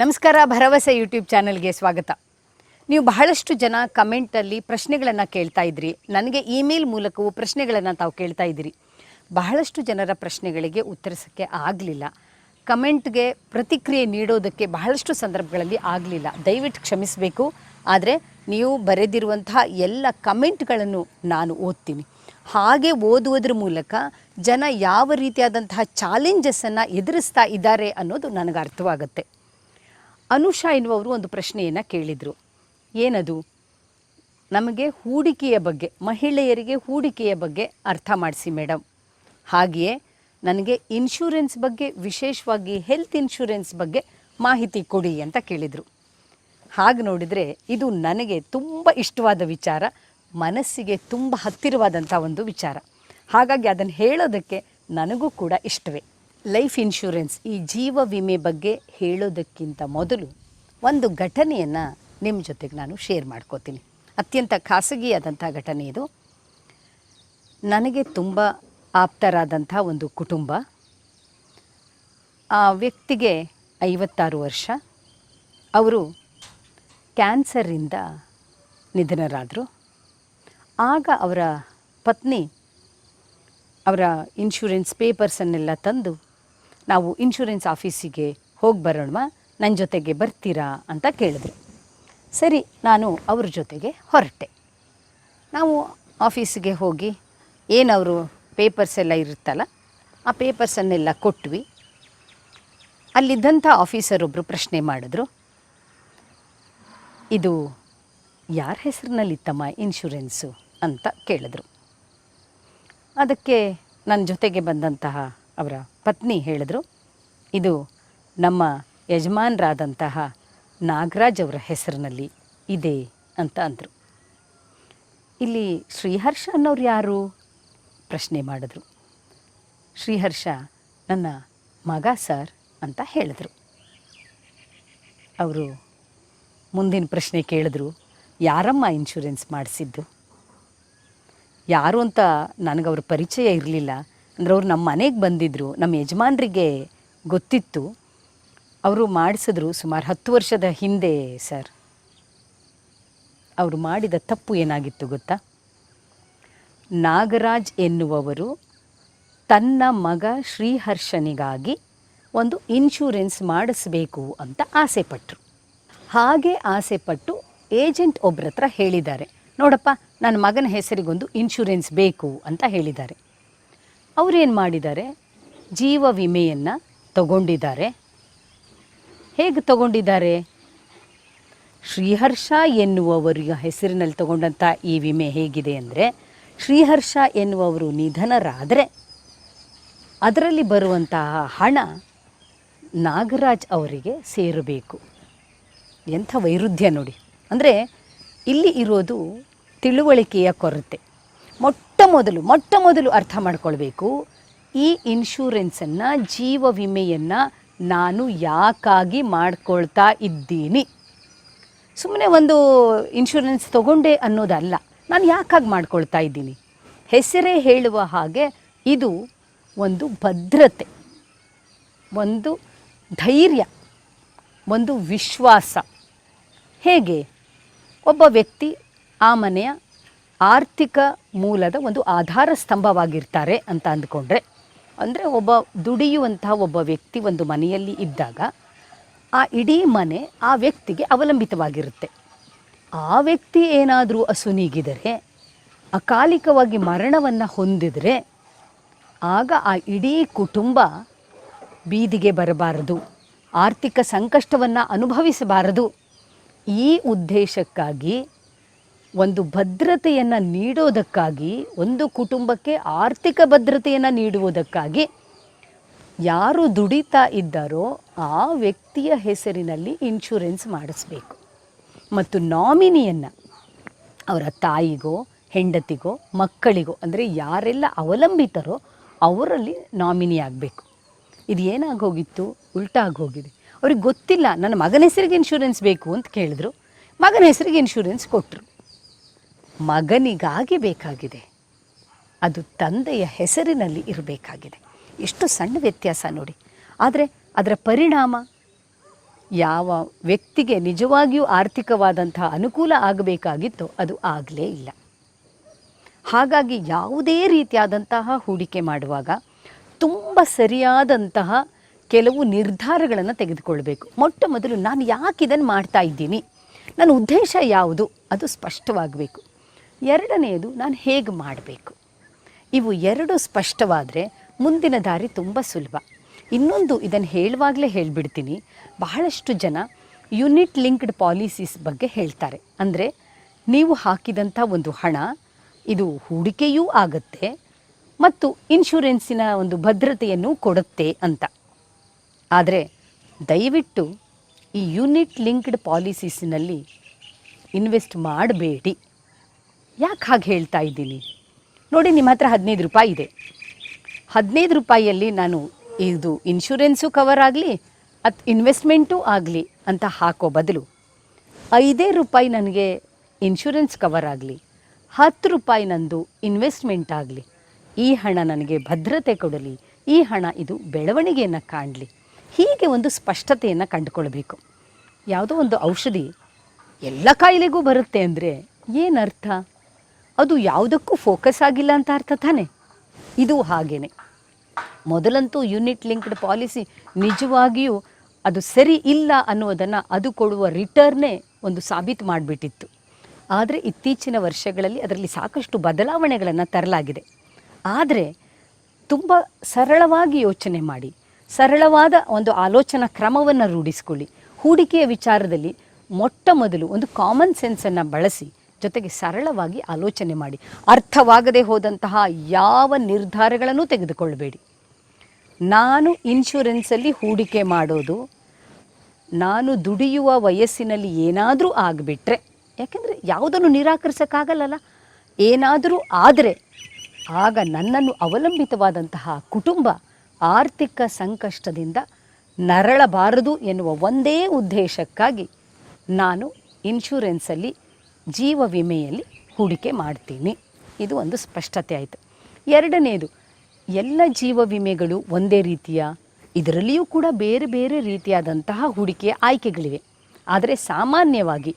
ನಮಸ್ಕಾರ, ಭರವಸೆ ಯೂಟ್ಯೂಬ್ ಚಾನಲ್ಗೆ ಸ್ವಾಗತ. ನೀವು ಬಹಳಷ್ಟು ಜನ ಕಮೆಂಟಲ್ಲಿ ಪ್ರಶ್ನೆಗಳನ್ನು ಕೇಳ್ತಾ ಇದ್ರಿ. ನನಗೆ ಇಮೇಲ್ ಮೂಲಕವೂ ಪ್ರಶ್ನೆಗಳನ್ನು ತಾವು ಕೇಳ್ತಾ ಇದ್ದೀರಿ. ಬಹಳಷ್ಟು ಜನರ ಪ್ರಶ್ನೆಗಳಿಗೆ ಉತ್ತರಿಸೋಕ್ಕೆ ಆಗಲಿಲ್ಲ. ಕಮೆಂಟ್ಗೆ ಪ್ರತಿಕ್ರಿಯೆ ನೀಡೋದಕ್ಕೆ ಬಹಳಷ್ಟು ಸಂದರ್ಭಗಳಲ್ಲಿ ಆಗಲಿಲ್ಲ. ದಯವಿಟ್ಟು ಕ್ಷಮಿಸಬೇಕು. ಆದರೆ ನೀವು ಬರೆದಿರುವಂತಹ ಎಲ್ಲ ಕಮೆಂಟ್ಗಳನ್ನು ನಾನು ಓದ್ತೀನಿ. ಹಾಗೆ ಓದುವುದ್ರ ಮೂಲಕ ಜನ ಯಾವ ರೀತಿಯಾದಂತಹ ಚಾಲೆಂಜಸ್ಸನ್ನು ಎದುರಿಸ್ತಾ ಇದ್ದಾರೆ ಅನ್ನೋದು ನನಗೆ ಅರ್ಥವಾಗುತ್ತೆ. ಅನುಷಾ ಎನ್ನುವರು ಒಂದು ಪ್ರಶ್ನೆಯನ್ನು ಕೇಳಿದರು. ಏನದು? ನಮಗೆ ಹೂಡಿಕೆಯ ಬಗ್ಗೆ, ಮಹಿಳೆಯರಿಗೆ ಹೂಡಿಕೆಯ ಬಗ್ಗೆ ಅರ್ಥ ಮಾಡಿಸಿ ಮೇಡಮ್ ಹಾಗೆಯೇ ನನಗೆ ಇನ್ಶೂರೆನ್ಸ್ ಬಗ್ಗೆ, ವಿಶೇಷವಾಗಿ ಹೆಲ್ತ್ ಇನ್ಶೂರೆನ್ಸ್ ಬಗ್ಗೆ ಮಾಹಿತಿ ಕೊಡಿ ಅಂತ ಕೇಳಿದರು. ಹಾಗೆ ನೋಡಿದರೆ ಇದು ನನಗೆ ತುಂಬ ಇಷ್ಟವಾದ ವಿಚಾರ, ಮನಸ್ಸಿಗೆ ತುಂಬ ಹತ್ತಿರವಾದಂಥ ಒಂದು ವಿಚಾರ. ಹಾಗಾಗಿ ಅದನ್ನು ಹೇಳೋದಕ್ಕೆ ನನಗೂ ಕೂಡ ಇಷ್ಟವೇ. ಲೈಫ್ ಇನ್ಶೂರೆನ್ಸ್ ಈ ಜೀವ ವಿಮೆ ಬಗ್ಗೆ ಹೇಳೋದಕ್ಕಿಂತ ಮೊದಲು ಒಂದು ಘಟನೆಯನ್ನು ನಿಮ್ಮ ಜೊತೆಗೆ ನಾನು ಶೇರ್ ಮಾಡ್ಕೋತೀನಿ. ಅತ್ಯಂತ ಖಾಸಗಿಯಾದಂಥ ಘಟನೆ ಇದು. ನನಗೆ ತುಂಬ ಆಪ್ತರಾದಂಥ ಒಂದು ಕುಟುಂಬ. ಆ ವ್ಯಕ್ತಿಗೆ ಐವತ್ತಾರು ವರ್ಷ. ಅವರು ಕ್ಯಾನ್ಸರಿಂದ ನಿಧನರಾದರು. ಆಗ ಅವರ ಪತ್ನಿ ಅವರ ಇನ್ಶೂರೆನ್ಸ್ ಪೇಪರ್ಸನ್ನೆಲ್ಲ ತಂದು ನಾವು ಇನ್ಶೂರೆನ್ಸ್ ಆಫೀಸಿಗೆ ಹೋಗಿ ಬರೋಣ ನನ್ನ ಜೊತೆಗೆ ಬರ್ತೀರಾ ಅಂತ ಕೇಳಿದ್ರು. ಸರಿ, ನಾನು ಅವ್ರ ಜೊತೆಗೆ ಹೊರಟೆ. ನಾವು ಆಫೀಸಿಗೆ ಹೋಗಿ ಏನವರು ಪೇಪರ್ಸ್ ಎಲ್ಲ ಇರುತ್ತಲ್ಲ, ಆ ಪೇಪರ್ಸನ್ನೆಲ್ಲ ಕೊಟ್ವಿ. ಅಲ್ಲಿದ್ದಂಥ ಆಫೀಸರ್ ಒಬ್ಬರು ಪ್ರಶ್ನೆ ಮಾಡಿದ್ರು, ಇದು ಯಾರ ಹೆಸರಿನಲ್ಲಿತ್ತಮ್ಮ ಇನ್ಶೂರೆನ್ಸು ಅಂತ ಕೇಳಿದ್ರು. ಅದಕ್ಕೆ ನನ್ನ ಜೊತೆಗೆ ಬಂದಂತಹ ಅವರ ಪತ್ನಿ ಹೇಳಿದ್ರು, ಇದು ನಮ್ಮ ಯಜಮಾನರಾದಂತಹ ನಾಗರಾಜ್ ಅವರ ಹೆಸರಿನಲ್ಲಿ ಇದೆ ಅಂತ ಅಂದರು. ಇಲ್ಲಿ ಶ್ರೀಹರ್ಷ ಅನ್ನೋರು ಯಾರು? ಪ್ರಶ್ನೆ ಮಾಡಿದ್ರು. ಶ್ರೀಹರ್ಷ, ನನ್ನ ಮಗ ಸರ್ ಅಂತ ಹೇಳಿದ್ರು. ಅವರು ಮುಂದಿನ ಪ್ರಶ್ನೆ ಕೇಳಿದ್ರು, ಯಾರಮ್ಮ ಇನ್ಶೂರೆನ್ಸ್ ಮಾಡಿಸಿದ್ದು? ಯಾರು ಅಂತ ನನಗವ್ರ ಪರಿಚಯ ಇರಲಿಲ್ಲ. ಅಂದ್ರೆ ಅವ್ರು ನಮ್ಮ ಮನೆಗೆ ಬಂದಿದ್ದರು ನಮ್ಮ ಯಜಮಾನರಿಗೆ ಗೊತ್ತಿತ್ತು. ಅವರು ಮಾಡಿಸಿದ್ರು ಸುಮಾರು ಹತ್ತು ವರ್ಷದ ಹಿಂದೆ ಸರ್. ಅವರು ಮಾಡಿದ ತಪ್ಪು ಏನಾಗಿತ್ತು ಗೊತ್ತಾ? ನಾಗರಾಜ್ ಎನ್ನುವವರು ತನ್ನ ಮಗ ಶ್ರೀಹರ್ಷನಿಗಾಗಿ ಒಂದು ಇನ್ಶೂರೆನ್ಸ್ ಮಾಡಿಸ್ಬೇಕು ಅಂತ ಆಸೆಪಟ್ಟರು ಹಾಗೆ ಆಸೆಪಟ್ಟು ಏಜೆಂಟ್ ಒಬ್ಬರ ಹೇಳಿದ್ದಾರೆ, ನೋಡಪ್ಪ, ನನ್ನ ಮಗನ ಹೆಸರಿಗೊಂದು ಇನ್ಶೂರೆನ್ಸ್ ಬೇಕು ಅಂತ ಹೇಳಿದ್ದಾರೆ. ಅವರೇನು ಮಾಡಿದ್ದಾರೆ? ಜೀವ ವಿಮೆಯನ್ನು ತಗೊಂಡಿದ್ದಾರೆ. ಹೇಗೆ ತಗೊಂಡಿದ್ದಾರೆ? ಶ್ರೀಹರ್ಷ ಎನ್ನುವವರ ಹೆಸರಿನಲ್ಲಿ ತಗೊಂಡಂಥ ಈ ವಿಮೆ ಹೇಗಿದೆ ಅಂದರೆ, ಶ್ರೀಹರ್ಷ ಎನ್ನುವವರು ನಿಧನರಾದರೆ, ಅದರಲ್ಲಿ ಬರುವಂತಹ ಹಣ ನಾಗರಾಜ್ ಅವರಿಗೆ ಸೇರಬೇಕು. ಎಂಥ ವೈರುಧ್ಯ ನೋಡಿ. ಅಂದರೆ ಇಲ್ಲಿ ಇರೋದು ತಿಳುವಳಿಕೆಯ ಕೊರತೆ. ಮೊಟ್ಟ ಮೊದಲು ಮೊಟ್ಟ ಮೊದಲು ಅರ್ಥ ಮಾಡ್ಕೊಳ್ಬೇಕು. ಈ ಇನ್ಶೂರೆನ್ಸನ್ನು, ಜೀವ ವಿಮೆಯನ್ನು ನಾನು ಯಾಕಾಗಿ ಮಾಡ್ಕೊಳ್ತಾ ಇದ್ದೀನಿ? ಸುಮ್ಮನೆ ಒಂದು ಇನ್ಶೂರೆನ್ಸ್ ತಗೊಂಡೆ ಅನ್ನೋದಲ್ಲ, ನಾನು ಯಾಕಾಗಿ ಮಾಡ್ಕೊಳ್ತಾ ಇದ್ದೀನಿ? ಹೆಸರೇ ಹೇಳುವ ಹಾಗೆ ಇದು ಒಂದು ಭದ್ರತೆ, ಒಂದು ಧೈರ್ಯ, ಒಂದು ವಿಶ್ವಾಸ. ಹೇಗೆ? ಒಬ್ಬ ವ್ಯಕ್ತಿ ಆ ಮನೆಯ ಆರ್ಥಿಕ ಮೂಲದ ಒಂದು ಆಧಾರ ಸ್ತಂಭವಾಗಿರ್ತಾರೆ ಅಂತ ಅಂದ್ಕೊಂಡ್ರೆ. ಅಂದರೆ ಒಬ್ಬ ದುಡಿಯುವಂತಹ ಒಬ್ಬ ವ್ಯಕ್ತಿ ಒಂದು ಮನೆಯಲ್ಲಿ ಇದ್ದಾಗ ಆ ಇಡೀ ಮನೆ ಆ ವ್ಯಕ್ತಿಗೆ ಅವಲಂಬಿತವಾಗಿರುತ್ತೆ. ಆ ವ್ಯಕ್ತಿ ಏನಾದರೂ ಅಸುನೀಗಿದರೆ, ಅಕಾಲಿಕವಾಗಿ ಮರಣವನ್ನು ಹೊಂದಿದರೆ, ಆಗ ಆ ಇಡೀ ಕುಟುಂಬ ಬೀದಿಗೆ ಬರಬಾರದು, ಆರ್ಥಿಕ ಸಂಕಷ್ಟವನ್ನು ಅನುಭವಿಸಬಾರದು. ಈ ಉದ್ದೇಶಕ್ಕಾಗಿ ಒಂದು ಭದ್ರತೆಯನ್ನು ನೀಡೋದಕ್ಕಾಗಿ, ಒಂದು ಕುಟುಂಬಕ್ಕೆ ಆರ್ಥಿಕ ಭದ್ರತೆಯನ್ನು ನೀಡುವುದಕ್ಕಾಗಿ ಯಾರು ದುಡಿತಾ ಇದ್ದಾರೋ ಆ ವ್ಯಕ್ತಿಯ ಹೆಸರಿನಲ್ಲಿ ಇನ್ಶೂರೆನ್ಸ್ ಮಾಡಿಸ್ಬೇಕು. ಮತ್ತು ನಾಮಿನಿಯನ್ನು ಅವರ ತಾಯಿಗೋ, ಹೆಂಡತಿಗೋ, ಮಕ್ಕಳಿಗೋ, ಅಂದರೆ ಯಾರೆಲ್ಲ ಅವಲಂಬಿತರೋ ಅವರಲ್ಲಿ ನಾಮಿನಿ ಆಗಬೇಕು. ಇದು ಏನಾಗೋಗಿತ್ತು ಆಗೋಗಿದೆ ಅವ್ರಿಗೆ ಗೊತ್ತಿಲ್ಲ, ನನ್ನ ಮಗನ ಹೆಸರಿಗೆ ಇನ್ಶೂರೆನ್ಸ್ ಬೇಕು ಅಂತ ಕೇಳಿದ್ರು. ಮಗನ ಹೆಸರಿಗೆ ಇನ್ಶೂರೆನ್ಸ್ ಕೊಟ್ಟರು ಮಗನಿಗಾಗಿ ಬೇಕಾಗಿದೆ. ಅದು ತಂದೆಯ ಹೆಸರಿನಲ್ಲಿ ಇರಬೇಕಾಗಿದೆ. ಎಷ್ಟು ಸಣ್ಣ ವ್ಯತ್ಯಾಸ ನೋಡಿ. ಆದರೆ ಅದರ ಪರಿಣಾಮ ಯಾವ ವ್ಯಕ್ತಿಗೆ ನಿಜವಾಗಿಯೂ ಆರ್ಥಿಕವಾದಂತಹ ಅನುಕೂಲ ಆಗಬೇಕಾಗಿತ್ತೋ ಅದು ಆಗಲೇ ಇಲ್ಲ. ಹಾಗಾಗಿ ಯಾವುದೇ ರೀತಿಯಾದಂತಹ ಹೂಡಿಕೆ ಮಾಡುವಾಗ ತುಂಬ ಸರಿಯಾದಂತಹ ಕೆಲವು ನಿರ್ಧಾರಗಳನ್ನು ತೆಗೆದುಕೊಳ್ಬೇಕು. ಮೊಟ್ಟ ಮೊದಲು ನಾನು ಯಾಕೆ ಇದನ್ನು ಮಾಡ್ತಾ ಇದ್ದೀನಿ? ನನ್ನ ಉದ್ದೇಶ ಯಾವುದು? ಅದು ಸ್ಪಷ್ಟವಾಗಬೇಕು. ಎರಡನೆಯದು ನಾನು ಹೇಗೆ ಮಾಡಬೇಕು? ಇವು ಎರಡು ಸ್ಪಷ್ಟವಾದರೆ ಮುಂದಿನ ದಾರಿ ತುಂಬ ಸುಲಭ. ಇನ್ನೊಂದು ಇದನ್ನು ಹೇಳುವಾಗಲೇ ಹೇಳಿಬಿಡ್ತೀನಿ. ಬಹಳಷ್ಟು ಜನ ಯೂನಿಟ್ ಲಿಂಕ್ಡ್ ಪಾಲಿಸೀಸ್ ಬಗ್ಗೆ ಹೇಳ್ತಾರೆ. ಅಂದರೆ ನೀವು ಹಾಕಿದಂಥ ಒಂದು ಹಣ, ಇದು ಹೂಡಿಕೆಯೂ ಆಗುತ್ತೆ ಮತ್ತು ಇನ್ಶೂರೆನ್ಸಿನ ಒಂದು ಭದ್ರತೆಯನ್ನು ಕೊಡುತ್ತೆ ಅಂತ. ಆದರೆ ದಯವಿಟ್ಟು ಈ ಯೂನಿಟ್ ಲಿಂಕ್ಡ್ ಪಾಲಿಸೀಸಿನಲ್ಲಿ ಇನ್ವೆಸ್ಟ್ ಮಾಡಬೇಡಿ. ಯಾಕೆ ಹಾಗೆ ಹೇಳ್ತಾ ಇದ್ದೀನಿ? ನೋಡಿ, ನಿಮ್ಮ ಹತ್ರ ಹದಿನೈದು ರೂಪಾಯಿ ಇದೆ. ಹದಿನೈದು ರೂಪಾಯಿಯಲ್ಲಿ ನಾನು ಇದು ಇನ್ಶೂರೆನ್ಸು ಕವರ್ ಆಗಲಿ, ಅತ್ ಇನ್ವೆಸ್ಟ್ಮೆಂಟೂ ಆಗಲಿ ಅಂತ ಹಾಕೋ ಬದಲು ಐದೇ ರೂಪಾಯಿ ನನಗೆ ಇನ್ಶೂರೆನ್ಸ್ ಕವರ್ ಆಗಲಿ, ಹತ್ತು ರೂಪಾಯಿ ನಂದು ಇನ್ವೆಸ್ಟ್ಮೆಂಟ್ ಆಗಲಿ, ಈ ಹಣ ನನಗೆ ಭದ್ರತೆ ಕೊಡಲಿ, ಈ ಹಣ ಇದು ಬೆಳವಣಿಗೆಯನ್ನು ಕಾಣಲಿ, ಹೀಗೆ ಒಂದು ಸ್ಪಷ್ಟತೆಯನ್ನು ಕಂಡುಕೊಳ್ಬೇಕು. ಯಾವುದೋ ಒಂದು ಔಷಧಿ ಎಲ್ಲ ಕಾಯಿಲೆಗೂ ಬರುತ್ತೆ ಅಂದರೆ ಏನರ್ಥ ಅದು ಯಾವುದಕ್ಕೂ ಫೋಕಸ್ ಆಗಿಲ್ಲ ಅಂತ ಅರ್ಥ ತಾನೆ? ಇದು ಹಾಗೇನೆ. ಮೊದಲಂತೂ ಯೂನಿಟ್ ಲಿಂಕ್ಡ್ ಪಾಲಿಸಿ ನಿಜವಾಗಿಯೂ ಅದು ಸರಿ ಇಲ್ಲ ಅನ್ನುವುದನ್ನು ಅದು ಕೊಡುವ ರಿಟರ್ನೇ ಒಂದು ಸಾಬೀತು ಮಾಡಿಬಿಟ್ಟಿತ್ತು. ಆದರೆ ಇತ್ತೀಚಿನ ವರ್ಷಗಳಲ್ಲಿ ಅದರಲ್ಲಿ ಸಾಕಷ್ಟು ಬದಲಾವಣೆಗಳನ್ನು ತರಲಾಗಿದೆ. ಆದರೆ ತುಂಬ ಸರಳವಾಗಿ ಯೋಚನೆ ಮಾಡಿ, ಸರಳವಾದ ಒಂದು ಆಲೋಚನಾ ಕ್ರಮವನ್ನು ರೂಢಿಸಿಕೊಳ್ಳಿ. ಹೂಡಿಕೆಯ ವಿಚಾರದಲ್ಲಿ ಮೊಟ್ಟ ಮೊದಲು ಒಂದು ಕಾಮನ್ ಸೆನ್ಸನ್ನು ಬಳಸಿ ಜೊತೆಗೆ ಸರಳವಾಗಿ ಆಲೋಚನೆ ಮಾಡಿ. ಅರ್ಥವಾಗದೆ ಹೋದಂತಹ ಯಾವ ನಿರ್ಧಾರಗಳನ್ನು ತೆಗೆದುಕೊಳ್ಳಬೇಡಿ. ನಾನು ಇನ್ಶೂರೆನ್ಸಲ್ಲಿ ಹೂಡಿಕೆ ಮಾಡೋದು, ನಾನು ದುಡಿಯುವ ವಯಸ್ಸಿನಲ್ಲಿ ಏನಾದರೂ ಆಗಿಬಿಟ್ರೆ, ಯಾಕೆಂದರೆ ಯಾವುದನ್ನು ನಿರಾಕರಿಸೋಕ್ಕಾಗಲ್ಲಲ್ಲ? ಏನಾದರೂ ಆದರೆ ಆಗ ನನ್ನನ್ನು ಅವಲಂಬಿತವಾದಂತಹ ಕುಟುಂಬ ಆರ್ಥಿಕ ಸಂಕಷ್ಟದಿಂದ ನರಳಬಾರದು ಎನ್ನುವ ಒಂದೇ ಉದ್ದೇಶಕ್ಕಾಗಿ ನಾನು ಇನ್ಶೂರೆನ್ಸಲ್ಲಿ ಜೀವ ವಿಮೆಯಲ್ಲಿ ಹೂಡಿಕೆ ಮಾಡ್ತೀನಿ. ಇದು ಒಂದು ಸ್ಪಷ್ಟತೆ ಆಯಿತು. ಎರಡನೇದು, ಎಲ್ಲ ಜೀವ ವಿಮೆಗಳು ಒಂದೇ ರೀತಿಯ? ಇದರಲ್ಲಿಯೂ ಕೂಡ ಬೇರೆ ಬೇರೆ ರೀತಿಯಾದಂತಹ ಹೂಡಿಕೆಯ ಆಯ್ಕೆಗಳಿವೆ. ಆದರೆ ಸಾಮಾನ್ಯವಾಗಿ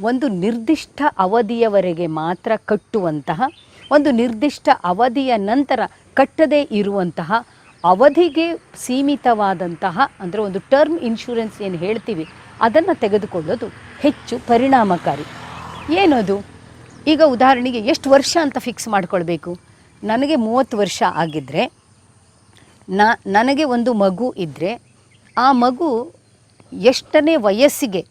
ಒಂದು ನಿರ್ದಿಷ್ಟ ಅವಧಿಯವರೆಗೆ ಮಾತ್ರ ಕಟ್ಟುವಂತಹ, ಒಂದು ನಿರ್ದಿಷ್ಟ ಅವಧಿಯ ನಂತರ ಕಟ್ಟದೇ ಇರುವಂತಹ, ಅವಧಿಗೆ ಸೀಮಿತವಾದಂತಹ, ಅಂದರೆ ಒಂದು ಟರ್ಮ್ ಇನ್ಶೂರೆನ್ಸ್ ಏನು ಹೇಳ್ತೀವಿ, ಅದನ್ನು ತೆಗೆದುಕೊಳ್ಳೋದು ಹೆಚ್ಚು ಪರಿಣಾಮಕಾರಿ. ಏನದು? ಈಗ ಉದಾಹರಣೆಗೆ ಎಷ್ಟು ವರ್ಷ ಅಂತ ಫಿಕ್ಸ್ ಮಾಡ್ಕೊಳ್ಬೇಕು? ನನಗೆ ಮೂವತ್ತು ವರ್ಷ ಆಗಿದ್ದರೆ ನಾ, ನನಗೆ ಒಂದು ಮಗು ಇದ್ದರೆ ಆ ಮಗು ಎಷ್ಟನೇ ವಯಸ್ಸಿಗೆ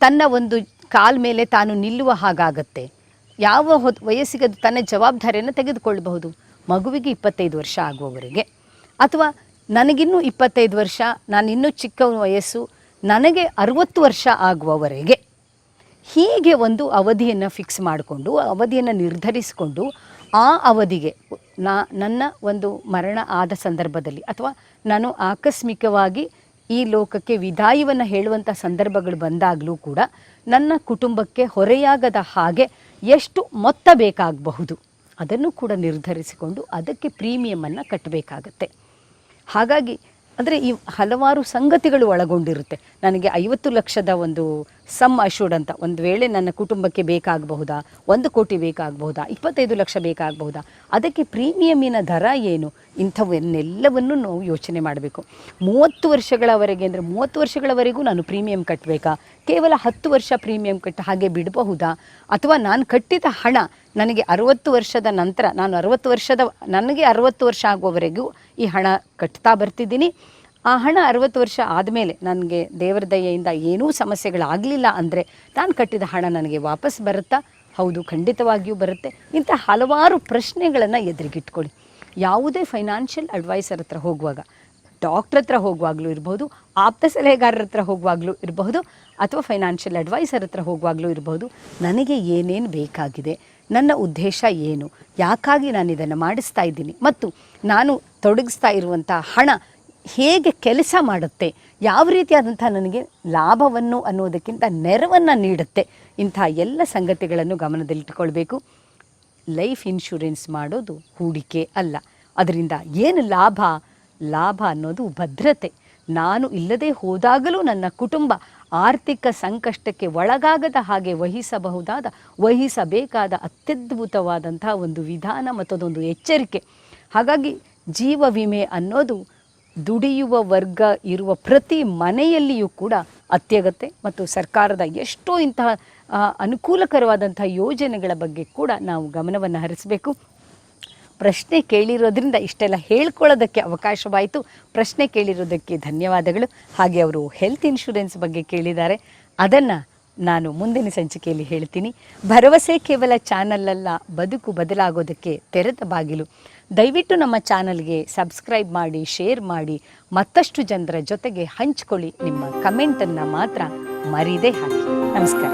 ತನ್ನ ಒಂದು ಕಾಲ ಮೇಲೆ ತಾನು ನಿಲ್ಲುವ ಹಾಗಾಗತ್ತೆ. ಯಾವ ಹೊತ್, ವಯಸ್ಸಿಗೆ ಅದು ತನ್ನ ಜವಾಬ್ದಾರಿಯನ್ನು ತೆಗೆದುಕೊಳ್ಳಬಹುದು ಮಗುವಿಗೆ ಇಪ್ಪತ್ತೈದು ವರ್ಷ ಆಗುವವರೆಗೆ. ಅಥವಾ ನನಗಿನ್ನೂ ಇಪ್ಪತ್ತೈದು ವರ್ಷ ನಾನು ಇನ್ನೂ ಚಿಕ್ಕ ವಯಸ್ಸು, ನನಗೆ ಅರುವತ್ತು ವರ್ಷ ಆಗುವವರೆಗೆ. ಹೀಗೆ ಒಂದು ಅವಧಿಯನ್ನು ಫಿಕ್ಸ್ ಮಾಡಿಕೊಂಡು ಅವಧಿಯನ್ನು ನಿರ್ಧರಿಸಿಕೊಂಡು, ಆ ಅವಧಿಗೆ ನಾ, ನನ್ನ ಒಂದು ಮರಣ ಆದ ಸಂದರ್ಭದಲ್ಲಿ ಅಥವಾ ನಾನು ಆಕಸ್ಮಿಕವಾಗಿ ಈ ಲೋಕಕ್ಕೆ ವಿದಾಯವನ್ನು ಹೇಳುವಂಥ ಸಂದರ್ಭಗಳು ಬಂದಾಗಲೂ ಕೂಡ ನನ್ನ ಕುಟುಂಬಕ್ಕೆ ಹೊರೆಯಾಗದ ಹಾಗೆ ಎಷ್ಟು ಮೊತ್ತ ಬೇಕಾಗಬಹುದು ಅದನ್ನು ಕೂಡ ನಿರ್ಧರಿಸಿಕೊಂಡು ಅದಕ್ಕೆ ಪ್ರೀಮಿಯಮನ್ನು ಕಟ್ಟಬೇಕಾಗತ್ತೆ. ಹಾಗಾಗಿ ಅಂದರೆ ಈ ಹಲವಾರು ಸಂಗತಿಗಳು ಒಳಗೊಂಡಿರುತ್ತೆ. ನನಗೆ ಐವತ್ತು ಲಕ್ಷದ ಒಂದು ಸಮ್ ಅಶೂರ್ಡ್ ಅಂತ ಒಂದು ವೇಳೆ ನನ್ನ ಕುಟುಂಬಕ್ಕೆ ಬೇಕಾಗಬಹುದಾ? ಒಂದು ಕೋಟಿ ಬೇಕಾಗಬಹುದಾ? ಇಪ್ಪತ್ತೈದು ಲಕ್ಷ ಬೇಕಾಗಬಹುದಾ? ಅದಕ್ಕೆ ಪ್ರೀಮಿಯಮಿನ ದರ ಏನು? ಇಂಥವನ್ನೆಲ್ಲವನ್ನು ನಾವು ಯೋಚನೆ ಮಾಡಬೇಕು. ಮೂವತ್ತು ವರ್ಷಗಳವರೆಗೆ ಅಂದರೆ ಮೂವತ್ತು ವರ್ಷಗಳವರೆಗೂ ನಾನು ಪ್ರೀಮಿಯಂ ಕಟ್ಟಬೇಕಾ ಕೇವಲ ಹತ್ತು ವರ್ಷ ಪ್ರೀಮಿಯಂ ಕಟ್ಟ ಹಾಗೆ ಬಿಡಬಹುದಾ? ಅಥವಾ ನಾನು ಕಟ್ಟಿದ ಹಣ ನನಗೆ ಅರುವತ್ತು ವರ್ಷದ ನಂತರ ನಾನು ಅರುವತ್ತು ವರ್ಷದ, ನನಗೆ ಅರುವತ್ತು ವರ್ಷ ಆಗುವವರೆಗೂ ಈ ಹಣ ಕಟ್ತಾ ಬರ್ತಿದ್ದೀನಿ. ಆ ಹಣ ಅರವತ್ತು ವರ್ಷ ಆದಮೇಲೆ ನನಗೆ ದೇವರ ದಯೆಯಿಂದ ಏನೂ ಸಮಸ್ಯೆಗಳಾಗಲಿಲ್ಲ ಅಂದರೆ ನಾನು ಕಟ್ಟಿದ ಹಣ ನನಗೆ ವಾಪಸ್ ಬರುತ್ತಾ? ಹೌದು, ಖಂಡಿತವಾಗಿಯೂ ಬರುತ್ತೆ. ಇಂಥ ಹಲವಾರು ಪ್ರಶ್ನೆಗಳನ್ನು ಎದುರಿಗಿಟ್ಕೊಳ್ಳಿ. ಯಾವುದೇ ಫೈನಾನ್ಷಿಯಲ್ ಅಡ್ವೈಸರ್ ಹತ್ರ ಹೋಗುವಾಗ, ಡಾಕ್ಟ್ರ್ ಹತ್ರ ಹೋಗುವಾಗಲೂ ಇರಬಹುದು ಆಪ್ತ ಸಲಹೆಗಾರರ ಹತ್ರ ಹೋಗುವಾಗಲೂ ಇರಬಹುದು, ಅಥವಾ ಫೈನಾನ್ಷಿಯಲ್ ಅಡ್ವೈಸರ್ ಹತ್ರ ಹೋಗುವಾಗಲೂ ಇರಬಹುದು ನನಗೆ ಏನೇನು ಬೇಕಾಗಿದೆ, ನನ್ನ ಉದ್ದೇಶ ಏನು, ಯಾಕಾಗಿ ನಾನು ಇದನ್ನು ಮಾಡಿಸ್ತಾ ಇದ್ದೀನಿ, ಮತ್ತು ನಾನು ತೊಡಗಿಸ್ತಾ ಇರುವಂಥ ಹಣ ಹೇಗೆ ಕೆಲಸ ಮಾಡುತ್ತೆ, ಯಾವ ರೀತಿಯಾದಂಥ ನನಗೆ ಲಾಭವನ್ನು ಅನ್ನೋದಕ್ಕಿಂತ ನೆರವನ್ನು ನೀಡುತ್ತೆ, ಇಂಥ ಎಲ್ಲ ಸಂಗತಿಗಳನ್ನು ಗಮನದಲ್ಲಿಟ್ಟುಕೊಳ್ಬೇಕು ಲೈಫ್ ಇನ್ಶೂರೆನ್ಸ್ ಮಾಡೋದು ಹೂಡಿಕೆ ಅಲ್ಲ. ಅದರಿಂದ ಏನು ಲಾಭ? ಲಾಭ ಅನ್ನೋದು ಭದ್ರತೆ. ನಾನು ಇಲ್ಲದೆ ಹೋದಾಗಲೂ ನನ್ನ ಕುಟುಂಬ ಆರ್ಥಿಕ ಸಂಕಷ್ಟಕ್ಕೆ ಒಳಗಾಗದ ಹಾಗೆ ವಹಿಸಬಹುದಾದ, ವಹಿಸಬೇಕಾದ ಅತ್ಯದ್ಭುತವಾದಂತಹ ಒಂದು ವಿಧಾನ ಮತ್ತದೊಂದು ಎಚ್ಚರಿಕೆ. ಹಾಗಾಗಿ ಜೀವ ವಿಮೆ ಅನ್ನೋದು ದುಡಿಯುವ ವರ್ಗ ಇರುವ ಪ್ರತಿ ಮನೆಯಲ್ಲಿಯೂ ಕೂಡ ಅತ್ಯಗತ್ಯ ಮತ್ತು ಸರ್ಕಾರದ ಎಷ್ಟೋ ಇಂತಹ ಅನುಕೂಲಕರವಾದಂತಹ ಯೋಜನೆಗಳ ಬಗ್ಗೆ ಕೂಡ ನಾವು ಗಮನವನ್ನು ಹರಿಸಬೇಕು. ಪ್ರಶ್ನೆ ಕೇಳಿರೋದ್ರಿಂದ ಇಷ್ಟೆಲ್ಲ ಹೇಳ್ಕೊಳ್ಳೋದಕ್ಕೆ ಅವಕಾಶವಾಯಿತು. ಪ್ರಶ್ನೆ ಕೇಳಿರೋದಕ್ಕೆ ಧನ್ಯವಾದಗಳು. ಹಾಗೆ ಅವರು ಹೆಲ್ತ್ ಇನ್ಶೂರೆನ್ಸ್ ಬಗ್ಗೆ ಕೇಳಿದ್ದಾರೆ. ಅದನ್ನು ನಾನು ಮುಂದಿನ ಸಂಚಿಕೆಯಲ್ಲಿ ಹೇಳ್ತೀನಿ. ಭರವಸೆ ಕೇವಲ ಚಾನಲ್ ಅಲ್ಲ, ಬದುಕು ಬದಲಾಗೋದಕ್ಕೆ ತೆರೆದ ಬಾಗಿಲು. ದಯವಿಟ್ಟು ನಮ್ಮ ಚಾನಲ್ಗೆ ಸಬ್ಸ್ಕ್ರೈಬ್ ಮಾಡಿ, ಶೇರ್ ಮಾಡಿ, ಮತ್ತಷ್ಟು ಜನರ ಜೊತೆಗೆ ಹಂಚ್ಕೊಳ್ಳಿ. ನಿಮ್ಮ ಕಮೆಂಟನ್ನು ಮಾತ್ರ ಮರೀದೇ ಹಾಕಿ. ನಮಸ್ಕಾರ.